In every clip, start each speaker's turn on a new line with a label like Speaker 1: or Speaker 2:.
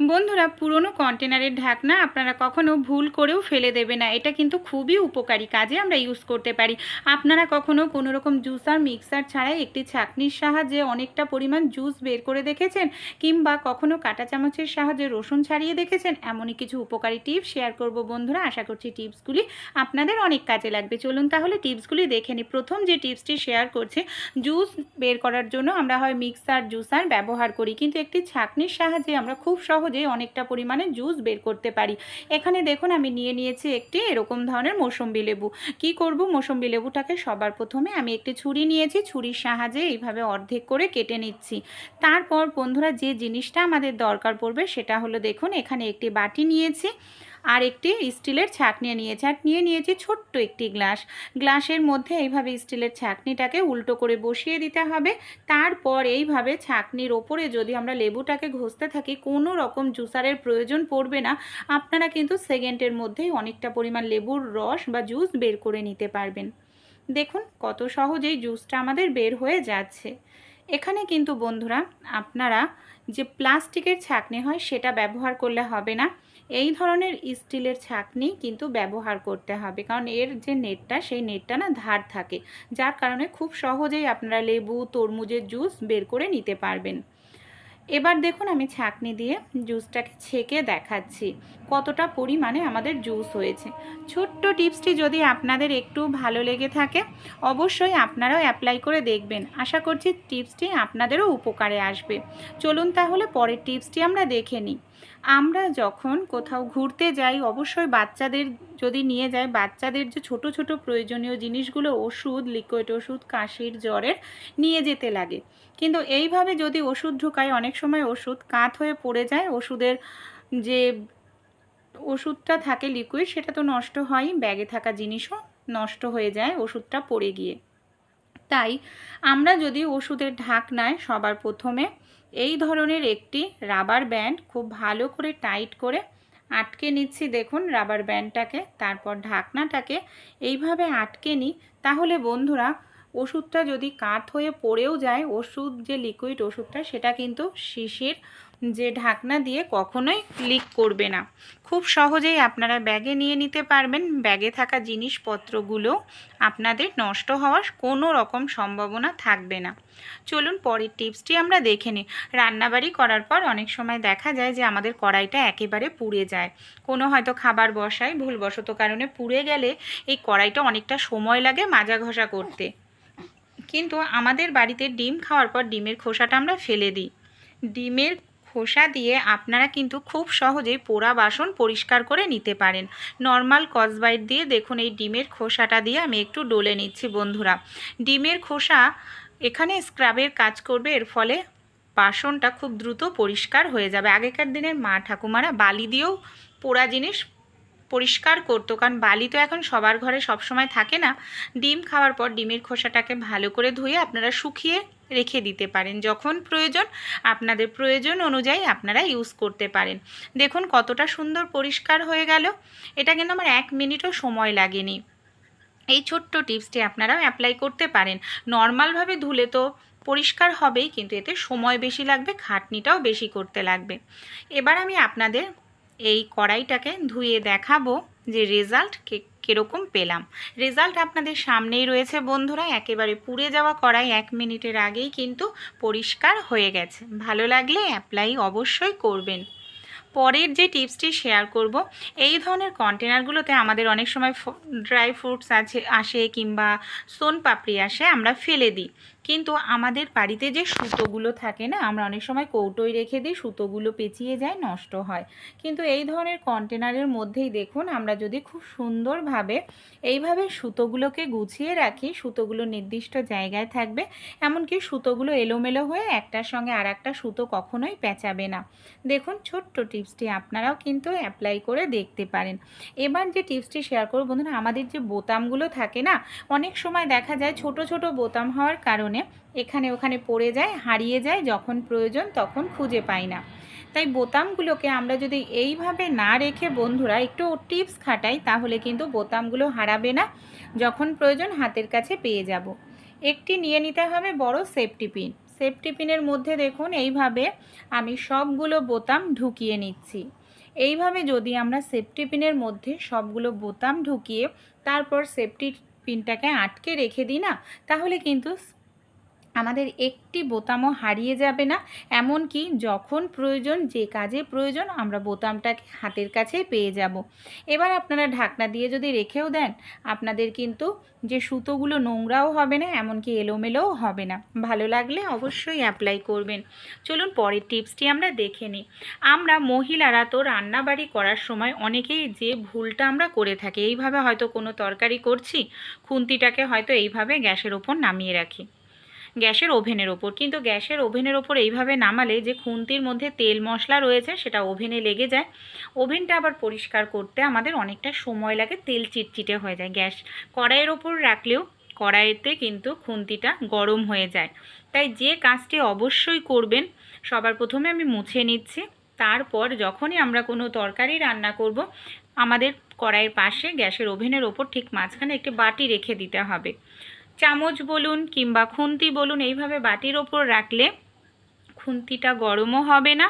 Speaker 1: বন্ধুরা, পুরনো কন্টেনারের ঢাকনা আপনারা কখনো ভুল করেও ফেলে দেবে না। এটা কিন্তু খুবই উপকারী কাজে আমরা ইউজ করতে পারি। আপনারা কখনো কোনো রকম জুসার, মিক্সার ছাড়াই একটি ছাঁকনির সাহায্যে অনেকটা পরিমাণ জুস বের করে দেখেছেন? কিংবা কখনো কাঁটা চামচের সাহায্যে রসুন ছাড়িয়ে দেখেছেন? এমনই কিছু উপকারী টিপস শেয়ার করব বন্ধুরা। আশা করছি টিপসগুলি আপনাদের অনেক কাজে লাগবে। চলুন তাহলে টিপসগুলি দেখে নিই। প্রথম যে টিপসটি শেয়ার করছে জুস বের করার জন্য আমরা হয় মিক্সার জুসার ব্যবহার করি। কিন্তু একটি ছাঁকনির সাহায্যে আমরা খুব সহজেই অনেকটা পরিমাণে জুস বের করতে পারি। এখানে দেখুন, আমি নিয়ে নিয়েছি একটি এরকম ধরনের মৌসম্বি লেবু। কি করব? মৌসম্বি লেবুটাকে সবার প্রথমে আমি একটি ছুরি নিয়েছি, ছুরির সাহায্যে এইভাবে অর্ধেক করে কেটে নিচ্ছি। তারপর বন্ধুরা, যে জিনিসটা আমাদের দরকার পড়বে সেটা হলো, দেখুন, এখানে একটি বাটি নিয়েছি। আর একটি স্টিলের ছাঁকনি নিয়েছি আর নিয়ে নিয়েছি ছোট্ট একটি গ্লাস। গ্লাসের মধ্যে এইভাবে স্টিলের ছাঁকনিটাকে উল্টো করে বসিয়ে দিতে হবে। তারপর এইভাবে ছাঁকনির ওপরে যদি আমরা লেবুটাকে ঘষতে থাকি, কোনো রকম জুসারের প্রয়োজন পড়বে না। আপনারা কিন্তু সেকেন্ডের মধ্যেই অনেকটা পরিমাণ লেবুর রস বা জুস বের করে নিতে পারবেন। দেখুন কত সহজেই জুসটা আমাদের বের হয়ে যাচ্ছে। এখানে কিন্তু বন্ধুরা, আপনারা যে প্লাস্টিকের ছাঁকনি হয় সেটা ব্যবহার করলে হবে না। এই ধরনের স্টিলের ছাঁকনি কিন্তু ব্যবহার করতে হবে। কারণ এর যে নেটটা, সেই নেটটা না ধার থাকে, যার কারণে খুব সহজেই আপনারা লেবু, তরমুজের জুস বের করে নিতে পারবেন। এবার দেখুন আমি ছাঁকনি দিয়ে জুসটাকে ছেঁকে দেখাচ্ছি, কতটা পরিমাণে আমাদের জুস হয়েছে। ছোট্ট টিপসটি যদি আপনাদের একটু ভালো লেগে থাকে, অবশ্যই আপনারাও অ্যাপ্লাই করে দেখবেন। আশা করছি টিপসটি আপনাদেরও উপকারে আসবে। চলুন তাহলে পরের টিপসটি আমরা দেখে নিই। আমরা যখন কোথাও ঘুরতে যাই, অবশ্যই বাচ্চাদের যদি নিয়ে যায় বাচ্চাদের যে ছোট ছোট প্রয়োজনীয় জিনিসগুলো, ওষুধ লিকুইড ওষুধ, কাশির জ্বরের, নিয়ে যেতে লাগে। কিন্তু এইভাবে যদি ওষুধ ঢুকায় অনেক সময় ওষুধ কাত হয়ে পড়ে যায়, ওষুধের যে ওষুধটা থাকে লিকুইড সেটা তো নষ্ট হয়, ব্যাগে থাকা জিনিসও নষ্ট হয়ে যায় ওষুধটা পড়ে গিয়ে। তাই আমরা যদি ওষুধের ঢাকনায় সবার প্রথমে এই ধরনের একটি রাবার ব্যান্ড খুব ভালো করে টাইট করে আটকে নিচ্ছি, দেখুন রাবার ব্যান্ডটাকে, তারপর ঢাকনাটাকে এইভাবে আটকে নিই। তাহলে বন্ধুরা ওষুধটা যদি কাত হয়ে পড়েও যায়, ওষুধ যে লিকুইড ওষুধটা, সেটা কিন্তু শিশির যে ঢাকনা দিয়ে কখনোই লিক করবে না। খুব সহজেই আপনারা ব্যাগে নিয়ে নিতে পারবেন। ব্যাগে থাকা জিনিসপত্রগুলো আপনাদের নষ্ট হওয়ার কোনো রকম সম্ভাবনা থাকবে না। চলুন পরের টিপসটি আমরা দেখে নিই। রান্নাবাড়ি করার পর অনেক সময় দেখা যায় যে আমাদের কড়াইটা একেবারে পুড়ে যায়। কোনো হয়তো খাবার বসায়, ভুলবশত কারণে পুড়ে গেলে এই কড়াইটা অনেকটা সময় লাগে মাজা ঘষা করতে। কিন্তু আমাদের বাড়িতে ডিম খাওয়ার পর ডিমের খোসাটা আমরা ফেলে দিই। ডিমের খোসা দিয়ে আপনারা কিন্তু খুব সহজেই পোড়া বাসন পরিষ্কার করে নিতে পারেন। নর্মাল কসবাইট দিয়ে দেখুন এই ডিমের খোসাটা দিয়ে আমি একটু ডলে নিচ্ছি বন্ধুরা। ডিমের খোসা এখানে স্ক্রাবের কাজ করবে, এর ফলে বাসনটা খুব দ্রুত পরিষ্কার হয়ে যাবে। আগেকার দিনের মা ঠাকুমারা বালি দিয়েও পোড়া জিনিস পরিষ্কার করতো, কারণ বালি তো এখন সবার ঘরে সবসময় থাকে না। ডিম খাওয়ার পর ডিমের খোসাটাকে ভালো করে ধুয়ে আপনারা শুকিয়ে রেখে দিতে পারেন। যখন প্রয়োজন, আপনাদের প্রয়োজন অনুযায়ী আপনারা ইউজ করতে পারেন। দেখুন কতটা সুন্দর পরিষ্কার হয়ে গেল। এটা কিন্তু আমার এক মিনিটও সময় লাগেনি। এই ছোট্ট টিপসটি আপনারাও অ্যাপ্লাই করতে পারেন। নর্মালভাবে ধুলে তো পরিষ্কার হবেই, কিন্তু এতে সময় বেশি লাগবে, খাটনিটাও বেশি করতে লাগবে। এবার আমি আপনাদের এই কড়াইটাকে ধুয়ে দেখাবো যে রেজাল্ট কীরকম পেলাম। রেজাল্ট আপনাদের সামনেই রয়েছে বন্ধুরা, একেবারে পুড়ে যাওয়া কড়াই এক মিনিটের আগেই কিন্তু পরিষ্কার হয়ে গেছে। ভালো লাগলে অ্যাপ্লাই অবশ্যই করবেন। পরের যে টিপসটি শেয়ার করব, এই ধরনের কন্টেনারগুলোতে আমাদের অনেক সময় ড্রাই ফ্রুটস আছে, আসে কিংবা সোন পাপড়ি আসে, আমরা ফেলে দিই। কিন্তু আমাদের বাড়িতে যে সুতোগুলো থাকে না, আমরা অনেক সময় কৌটোয় রেখে দিই, সুতোগুলো পেঁচিয়ে যায়, নষ্ট হয়। কিন্তু এই ধরনের কন্টেনারের মধ্যেই দেখুন, আমরা যদি খুব সুন্দরভাবে এইভাবে সুতোগুলোকে গুছিয়ে রাখি, সুতোগুলো নির্দিষ্ট জায়গায় থাকবে, এমনকি সুতোগুলো এলোমেলো হয়ে একটার সঙ্গে আর একটা সুতো কখনোই পেঁচাবে না। দেখুন, ছোট্ট টিপসটি আপনারাও কিন্তু অ্যাপ্লাই করে দেখতে পারেন। এবার যে টিপসটি শেয়ার করব, বন্ধুরা, আমাদের যে বোতামগুলো থাকে না, অনেক সময় দেখা যায় ছোট ছোট বোতাম হওয়ার কারণে এখানে ওখানে পড়ে যায়, হারিয়ে যায়, যখন প্রয়োজন তখন খুঁজে পাই না। তাই বোতামগুলোকে আমরা যদি এইভাবে না রেখে বন্ধুরা একটু টিপস খাটাই, তাহলে কিন্তু বোতামগুলো হারাবে না, যখন প্রয়োজন হাতের কাছে পেয়ে যাব। একটি নিয়ে নিতে হবে বড় সেফটি পিন। সেফটি পিনের মধ্যে দেখুন, এইভাবে আমি সবগুলো বোতাম ঢুকিয়ে নিচ্ছি। এইভাবে যদি আমরা সেফটি পিনের মধ্যে সবগুলো বোতাম ঢুকিয়ে তারপর সেফটি পিনটাকে আটকে রেখে দিই না, তাহলে কিন্তু আমাদের একটি বোতামও হারিয়ে যাবে না। এমনকি যখন প্রয়োজন, যে কাজে প্রয়োজন, আমরা বোতামটাকে হাতের কাছে পেয়ে যাব। এবার আপনারা ঢাকনা দিয়ে যদি রেখেও দেন, আপনাদের কিন্তু যে সুতোগুলো নোংরাও হবে না, এমনকি এলোমেলোও হবে না। ভালো লাগলে অবশ্যই অ্যাপ্লাই করবেন। চলুন পরের টিপসটি আমরা দেখে নিই। আমরা মহিলারা তো রান্নাবাড়ি করার সময় অনেকেই যে ভুলটা আমরা করে থাকি, এইভাবে হয়তো কোনো তরকারি করছি, খুন্তিটাকে হয়তো এইভাবে গ্যাসের ওপর নামিয়ে রাখি। গ্যাসের ওভেনের ওপর। কিন্তু গ্যাসের ওভেনের ওপর এইভাবে নামালে যে খুন্তির মধ্যে তেল মশলা রয়েছে সেটা ওভেনে লেগে যায়। ওভেনটা আবার পরিষ্কার করতে আমাদের অনেকটা সময় লাগে, তেল চিটচিটে হয়ে যায়। গ্যাস কড়াইয়ের ওপর রাখলেও কড়াইতে কিন্তু খুন্তিটা গরম হয়ে যায়। তাই যে কাজটি অবশ্যই করবেন, সবার প্রথমে আমি মুছে নিচ্ছি। তারপর যখনই আমরা কোনো তরকারি রান্না করব, আমাদের কড়াইয়ের পাশে গ্যাসের ওভেনের ওপর ঠিক মাঝখানে একটি বাটি রেখে দিতে হবে। চামচ বলুন কিংবা খুন্তি বলুন এইভাবে বাটির ওপর রাখলে খুন্তিটা গরমও হবে না,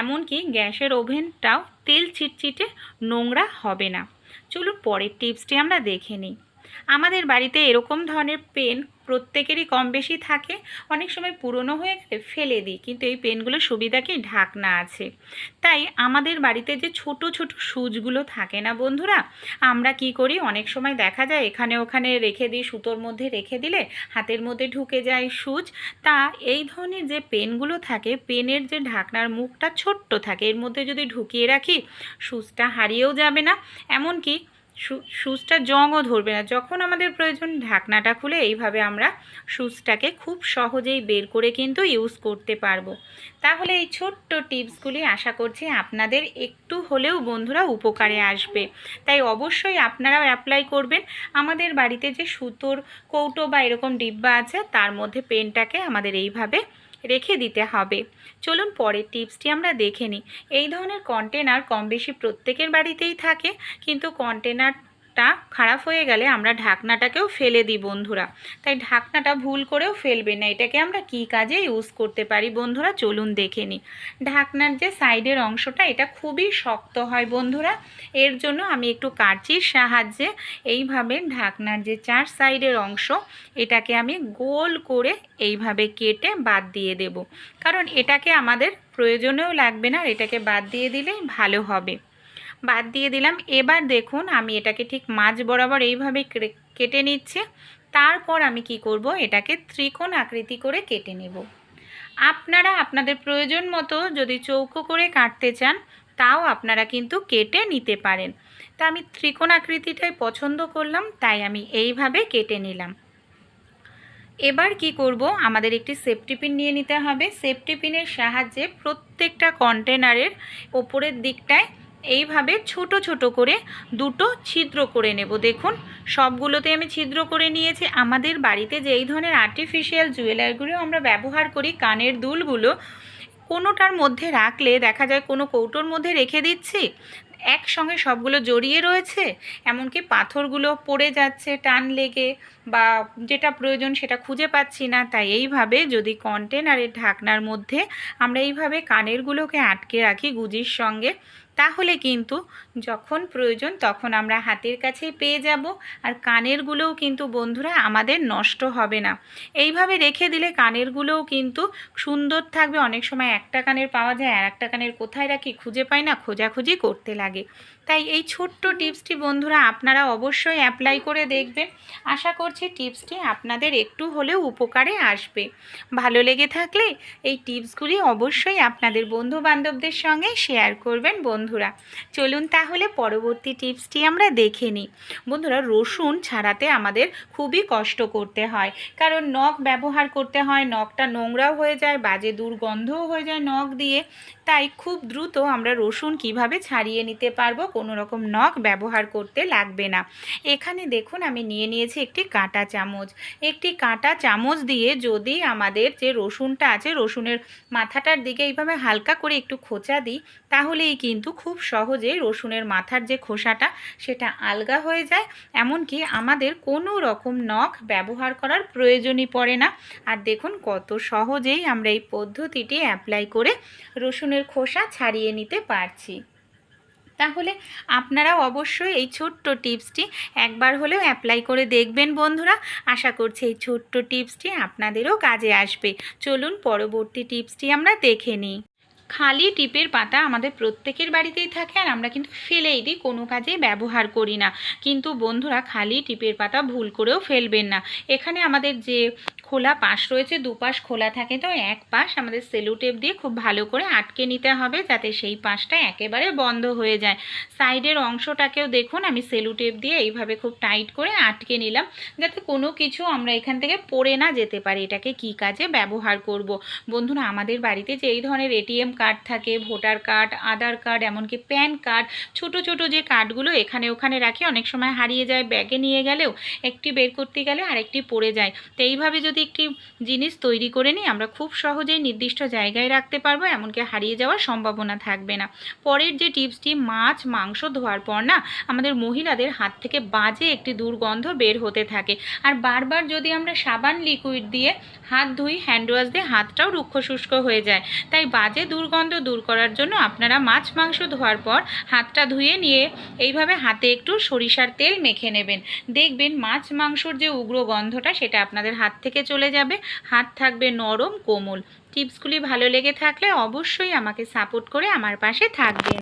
Speaker 1: এমনকি গ্যাসের ওভেনটাও তেল চিটচিটে নোংরা হবে না। চলুন পরের টিপসটি আমরা দেখে নিই। আমাদের বাড়িতে এরকম ধরনের পেন প্রত্যেকেরই কম বেশি থাকে। অনেক সময় পুরনো হয়ে গেলে ফেলে দিই, কিন্তু এই পেনগুলোর সুবিধা কি ঢাকনা আছে। তাই আমাদের বাড়িতে যে ছোট ছোট সুচগুলো থাকে না বন্ধুরা, আমরা কি করি? অনেক সময় দেখা যায় এখানে ওখানে রেখে দিই, সুতোর মধ্যে রেখে দিলে হাতের মধ্যে ঢুকে যায় সুচ। তা এই ধরনের যে পেনগুলো থাকে, পেনের যে ঢাকনার মুখটা ছোট্ট থাকে, এর মধ্যে যদি ঢুকিয়ে রাখি, সুচটা হারিয়েও যাবে না। এমনকি সুচটা জংও ধরবে না। যখন আমাদের প্রয়োজন ঢাকনাটা খুলে এইভাবে আমরা সুচটাকে খুব সহজেই বের করে কিন্তু ইউজ করতে পারব। তাহলে এই ছোট্ট টিপসগুলি আশা করছি আপনাদের একটু হলেও বন্ধুরা উপকারে আসবে। তাই অবশ্যই আপনারাও অ্যাপ্লাই করবেন। আমাদের বাড়িতে যে সুতোর কৌটো বা এরকম ডিব্বা আছে, তার মধ্যে পেনটাকে আমাদের এইভাবে রেখে দিতে হবে। চলুন পরের টিপসটি আমরা দেখে নিই। এই ধরনের কন্টেনার কম বেশি প্রত্যেকের বাড়িতেই থাকে, কিন্তু কন্টেনার টা খারাপ হয়ে গেলে আমরা ঢাকনাটাকেও ফেলে দিই বন্ধুরা। তাই ঢাকনাটা ভুল করেও ফেলবে না, এটাকে আমরা কি কাজে ইউজ করতে পারি বন্ধুরা? চলুন দেখে নিই। ঢাকনার যে সাইডের অংশটা, এটা খুবই শক্ত হয় বন্ধুরা। এর জন্য আমি একটু কাঁচির সাহায্যে এইভাবে ঢাকনার যে চার সাইডের অংশ, এটাকে আমি গোল করে এইভাবে কেটে বাদ দিয়ে দেব। কারণ এটাকে আমাদের প্রয়োজনেও লাগবে না এটাকে বাদ দিয়ে দিলেই ভালো হবে। বাদ দিয়ে দিলাম। এবার দেখুন, আমি এটাকে ঠিক মাঝ বরাবর এইভাবে কেটে নিচ্ছে। তারপর আমি কি করব? এটাকে ত্রিকোণ আকৃতি করে কেটে নেব। আপনারা আপনাদের প্রয়োজন মতো যদি চৌকো করে কাটতে চান, তাও আপনারা কিন্তু কেটে নিতে পারেন। তা আমি ত্রিকোণ আকৃতিটাই পছন্দ করলাম, তাই আমি এইভাবে কেটে নিলাম। এবার কি করব? আমাদের একটি সেফটি পিন নিয়ে নিতে হবে। সেফটি পিনের সাহায্যে প্রত্যেকটা কন্টেনারের ওপরের দিকটায় এইভাবে ছোট ছোট করে দুটো ছিদ্র করে নেব। দেখুন, সবগুলোতে আমি ছিদ্র করে নিয়েছি। আমাদের বাড়িতে যেই ধরনের আর্টিফিশিয়াল জুয়েলারিগুলো আমরা ব্যবহার করি, কানের দুলগুলো, কোনোটার মধ্যে রাখলে দেখা যায় কোনো কৌটোর মধ্যে রেখে দিচ্ছি, একসঙ্গে সবগুলো জড়িয়ে রয়েছে, এমনকি পাথরগুলো পড়ে যাচ্ছে, টান লেগে, বা যেটা প্রয়োজন সেটা খুঁজে পাচ্ছি না। তাই এইভাবে যদি কন্টেনারের ঢাকনার মধ্যে আমরা এইভাবে কানেরগুলোকে আটকে রাখি, গুজির সঙ্গে তাহলে কিন্তু যখন প্রয়োজন তখন আমরা হাতের কাছেই পেয়ে যাব আর কানেরগুলোও কিন্তু বন্ধুরা আমাদের নষ্ট হবে না। এইভাবে রেখে দিলে কানেরগুলোও কিন্তু সুন্দর থাকবে। অনেক সময় একটা কানের পাওয়া যায়, আর একটা কানের কোথায় রাখি খুঁজে পাই না, খোঁজাখুঁজি করতে লাগে। তাই এই ছোট্ট টিপসটি বন্ধুরা আপনারা অবশ্যই অ্যাপ্লাই করে দেখবেন। আশা করছি টিপসটি আপনাদের একটু হলেও উপকারে আসবে। ভালো লেগে থাকলে এই টিপসগুলি অবশ্যই আপনাদের বন্ধু বান্ধবদের সঙ্গে শেয়ার করবেন। বন্ধুরা, চলুন তাহলে পরবর্তী টিপসটি আমরা দেখে নিই। বন্ধুরা, রসুন ছাড়াতে আমাদের খুবই কষ্ট করতে হয়, কারণ নখ ব্যবহার করতে হয়, নখটা নোংরাও হয়ে যায়, বাজে দুর্গন্ধও হয়ে যায় নখ দিয়ে। তাই খুব দ্রুত আমরা রসুন কীভাবে ছাড়িয়ে নিতে পারব, কোনো রকম নখ ব্যবহার করতে লাগবে না। এখানে দেখুন আমি নিয়ে নিয়েছি একটি কাঁটা চামচ। একটি কাঁটা চামচ দিয়ে যদি আমাদের যে রসুনটা আছে, রসুনের মাথাটার দিকে এইভাবে হালকা করে একটু খোঁচা দিই, তাহলেই কিন্তু খুব সহজে রসুনের মাথার যে খোসাটা, সেটা আলগা হয়ে যায়। এমনকি আমাদের কোনো রকম নখ ব্যবহার করার প্রয়োজনই পড়ে না। আর দেখুন কত সহজেই আমরা এই পদ্ধতিটি অ্যাপ্লাই করে রসুনের খোসা ছাড়িয়ে নিতে পারছি। তাহলে আপনারাও অবশ্যই এই ছোট্ট টিপসটি একবার হলেও অ্যাপ্লাই করে দেখবেন বন্ধুরা। আশা করছি এই ছোট্ট টিপসটি আপনাদেরও কাজে আসবে। চলুন পরবর্তী টিপসটি আমরা দেখে নিই। খালি টিপের পাতা আমাদের প্রত্যেকের বাড়িতেই থাকে আর আমরা কিন্তু ফেলেই দিই, কোনো কাজে ব্যবহার করি না। কিন্তু বন্ধুরা, খালি টিপের পাতা ভুল করেও ফেলবেন না। এখানে আমাদের যে খোলা পাশ রয়েছে, দুপাশ খোলা থাকে। তো এক পাশ আমাদের সেলুটেপ দিয়ে খুব ভালো করে আটকে নিতে হবে যাতে সেই পাশটা একেবারে বন্ধ হয়ে যায়। সাইডের অংশটাকেও দেখুন, আমি সেলুটেপ দিয়ে এইভাবে খুব টাইট করে আটকে নিলাম। যাতে কোনো কিছু আমরা এখান থেকে পড়ে না যেতে পারি, এটাকে কি কাজে ব্যবহার করব। বন্ধুরা, আমাদের বাড়িতে যে এই ধরনের এটিএম কার্ড থাকে ভোটার কার্ড আধার কার্ড এমনকি প্যান কার্ড ছোট ছোট যে কার্ডগুলো এখানে ওখানে রাখি, অনেক সময় হারিয়ে যায় ব্যাগে নিয়ে গেলেও একটি বের করতে গেলে আরেকটি পড়ে যায়। তো এইভাবে যদি একটি জিনিস তৈরি করে নিই, আমরা খুব সহজেই নির্দিষ্ট জায়গায় রাখতে পারব, এমনকি হারিয়ে যাওয়ার সম্ভাবনা থাকবে না। পরের যে টিপসটি, মাছ, মাংস ধোয়ার পর না, আমাদের মহিলাদের হাত থেকে বাজে একটি দুর্গন্ধ বের হতে থাকে। আর বারবার যদি আমরা সাবান, লিকুইড দিয়ে হাত ধুই, হ্যান্ড ওয়াশ দিয়ে হাতটাও রুক্ষ শুষ্ক হয়ে যায়। তাই বাজে দুর্গন্ধ দূর করার জন্য আপনারা মাছ, মাংস ধোয়ার পর হাতটা ধুয়ে নিয়ে এইভাবে হাতে একটু সরিষার তেল মেখে নেবেন। দেখবেন মাছ, মাংসর যে উগ্র গন্ধটা, সেটা আপনাদের হাত থেকে চলে যাবে। হাত থাকবে নরম, কোমল। টিপসগুলি ভালো লেগে থাকলে অবশ্যই আমাকে সাপোর্ট করে আমার পাশে থাকবেন।